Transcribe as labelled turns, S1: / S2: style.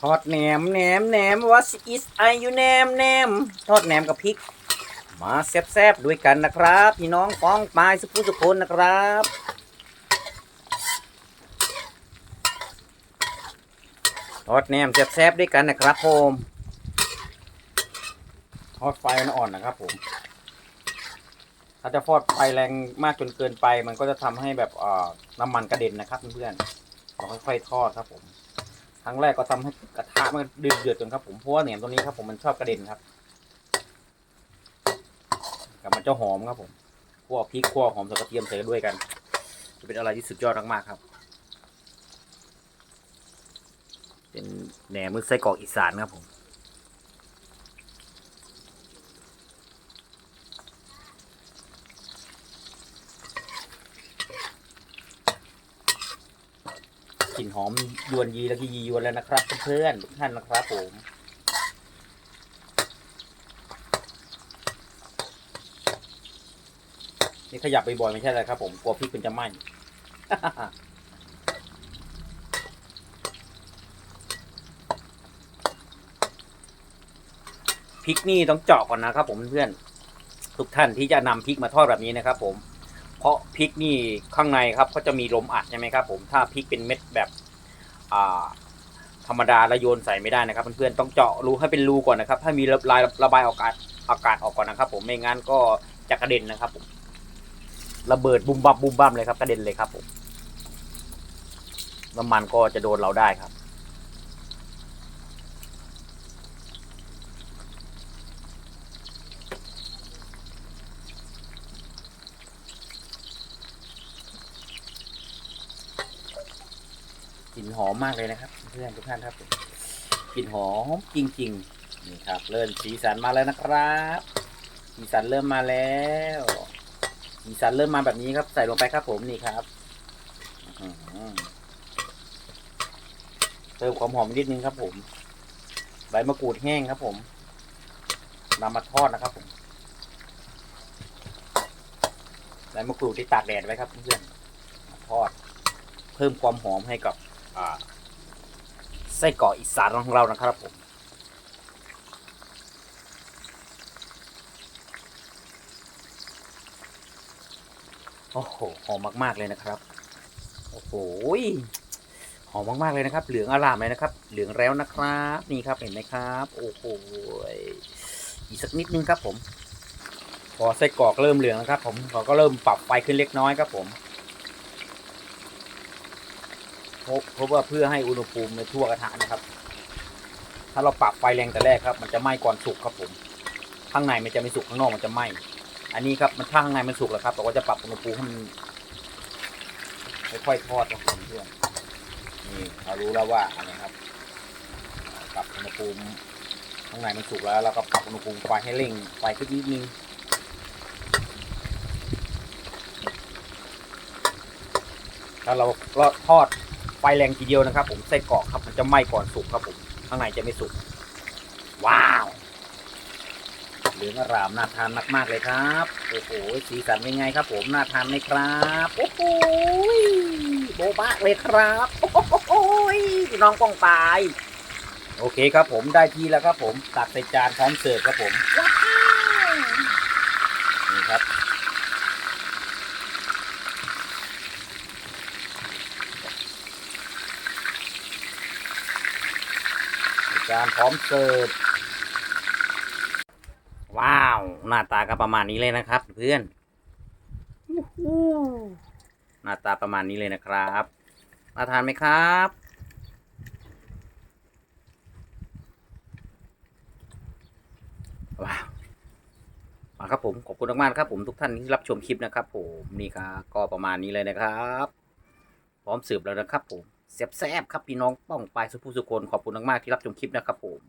S1: ทอดแหนมแหนมแหนม what is I you แหนมแหนมทอดแหนมกับพริก มาแซ่บๆด้วยกันนะครับ พี่น้องป้องปลายสุภูสุคนนะครับทอดแหนมแซ่บๆด้วยกันนะครับผมทอดไฟอ่อนๆนะครับผม ถ้าจะทอดไฟแรงมากจนเกินไป มันก็จะทำให้แบบเอ่อน้ำมันกระเด็นนะครับเพื่อนๆเราค่อยๆทอดครับผม ครั้งแรกก็ทำให้กระทะมันเดือดเดือดจนครับผมเพราะว่าแหนมตัวนี้ครับผมมันชอบกระเด็นครับกับมันจะหอมครับผมคั่วพริกคั่วหอมใส่กระเทียมใส่ด้วยกัน จะเป็นอะไรที่สุดยอดมากๆครับ เป็นแหนมมือไส้กรอกอีสานครับผม กลิ่นหอมยวนยีแล้วก็ยียวนแล้วนะครับเพื่อนๆทุกท่านนะครับผมนี่ขยับบ่อยๆไม่ใช่อะไรครับผมกลัวพริกมันจะไหม้พริกนี่ต้องเจาะก่อนนะครับผมเพื่อนทุกท่านที่จะนำพริกมาทอดแบบนี้นะครับผม เพราะพริกนี่ข้างในครับก็จะมีลมอัดใช่ไหมครับ ผมถ้าพริกเป็นเม็ดแบบอ่าธรรมดาแล้วโยนใส่ไม่ได้นะครับเพื่อนๆต้องเจาะรูให้เป็นรูก่อนนะครับให้มีระบายระบายอากาศอากาศออกก่อนนะครับ ผมไม่งั้นก็จะกระเด็นนะครับผมระเบิดบุมบับบุมบัมเลยครับกระเด็นเลยครับผมน้ำมันก็จะโดนเราได้ครับ ลิ่นหอมมากเลยนะครับ เพื่อนทุกท่านครับกลิ่นหอมจริงๆนี่ครับ เริ่มสีสันมาแล้วนะครับสีสันเริ่มมาแล้วสีสันเริ่มมาแบบนี้ครับ ใส่ลงไปครับผมนี่ครับเติมความหอมนิดนึงครับผม ใบมะกรูดแห้งครับผมนำมาทอดนะครับผมใบมะกรูดที่ตากแดดไว้ครับเพื่อนทอด เพิ่มความหอมให้กับ ไส้กรอกอีสานของเรานะครับผมโอ้โหหอมมาก ๆ เลยนะครับ โอ้โหหอมมาก ๆ เลยนะครับ เหลืองอร่ามเลยนะครับ เหลืองแล้วนะครับ นี่ครับเห็นไหมครับ โอ้โหอีกสักนิดนึงครับผม พอไส้กรอกเริ่มเหลืองนะครับ ผมเราก็เริ่มปรับไฟขึ้นเล็กน้อยครับผม เพราะว่าเพื่อให้อุณหภูมิในทั่วกระทะนะครับ ถ้าเราปรับไฟแรงแต่แรกครับ มันจะไหม้ก่อนสุกครับผมข้างในมันจะไม่สุกข้างนอกมันจะไหม้อันนี้ครับมันถ้าข้างในมันสุกแล้วครับเราก็จะปรับอุณหภูมิให้มันค่อยๆทอดครับเพื่อนนี่เรารู้แล้วว่าอะไรครับปรับอุณหภูมิข้างในมันสุกแล้วเราก็ปรับอุณหภูมิไฟให้เร่งไฟขึ้นนิดนึงถ้าเราทอด ไฟแรงทีเดียวนะครับ ผมไส้กรอกครับมันจะไหม้ก่อนสุกครับผมข้างในจะไม่สุกว้าวเหลืองอร่ามน่าทานมาก ๆ เลยครับโอ้โหสีสันเป็นไงครับ ผมน่าทานไหมครับโอ้โหโบบะเลยครับโอ้โหน้องกองปายโอเคครับผมได้ที่แล้วครับผมตักใส่จานพร้อมเสิร์ฟครับผมว้าวนี่ครับ จานพร้อมเสิร์ฟ ว้าว หน้าตาก็ประมาณนี้เลยนะครับ เพื่อนอู้หูหน้าตาประมาณนี้เลยนะครับน่าทานไหมครับ ว้าวมาครับผมขอบคุณมากๆครับผมทุกท่านที่รับชมคลิปนะครับผมนี่ครับก็ประมาณนี้เลยนะครับ พร้อมสืบแล้วนะครับผม แซ่บๆครับพี่น้องป้องปลายสุภูสุคนขอบคุณมากๆที่รับชมคลิปนะครับผม